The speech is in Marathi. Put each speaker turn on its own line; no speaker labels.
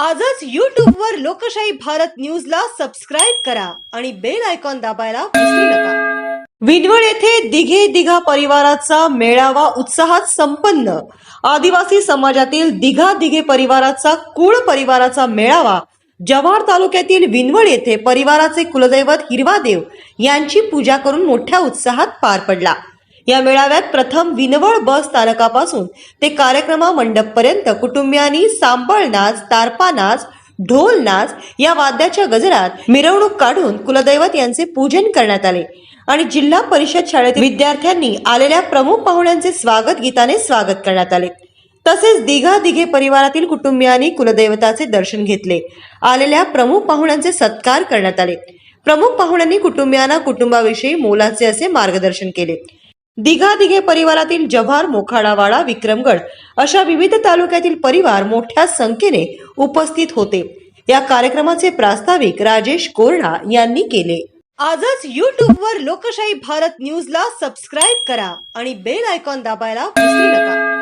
आजच यूट्यूबवर वर लोकशाही भारत न्यूजला सबस्क्राईब करा आणि बेल आयकॉन दाबायला विसरू नका. विनवळ येथे दिघे दिघा परिवाराचा मेळावा उत्साहात संपन्न. आदिवासी समाजातील दिघा दिघे परिवाराचा कुळ परिवाराचा मेळावा जव्हार तालुक्यातील विनवळ येथे परिवाराचे कुलदैवत हिरवादेव यांची पूजा करून मोठ्या उत्साहात पार पडला. या मेळाव्यात प्रथम विनवळ बस स्थानकापासून ते कार्यक्रमा मंडपपर्यंत कुटुंबियांनी सांबळ नाच तारपा नाच ढोल नाच या वाद्याच्या गजरात मिरवणूक काढून कुलदैवत यांचे पूजन करण्यात आले. आणि जिल्हा परिषद शाळेतील विद्यार्थ्यांनी आलेल्या प्रमुख पाहुण्यांचे स्वागत गीताने स्वागत करण्यात आले. तसेच दिघा दिघे परिवारातील कुटुंबियांनी कुलदैवताचे दर्शन घेतले. आलेल्या प्रमुख पाहुण्यांचे सत्कार करण्यात आले. प्रमुख पाहुण्यांनी कुटुंबियांना कुटुंबाविषयी मोलाचे असे मार्गदर्शन केले. दिघा दिघे परिवारातील जव्हार मोखाडावाडा विक्रमगड अशा विविध तालुक्यातील परिवार मोठ्या संख्येने उपस्थित होते. या कार्यक्रमाचे प्रास्ताविक राजेश कोरडा यांनी केले. आजच YouTube वर लोकशाही भारत न्यूजला सबस्क्राईब करा आणि बेल आयकॉन दाबायला विसरू नका.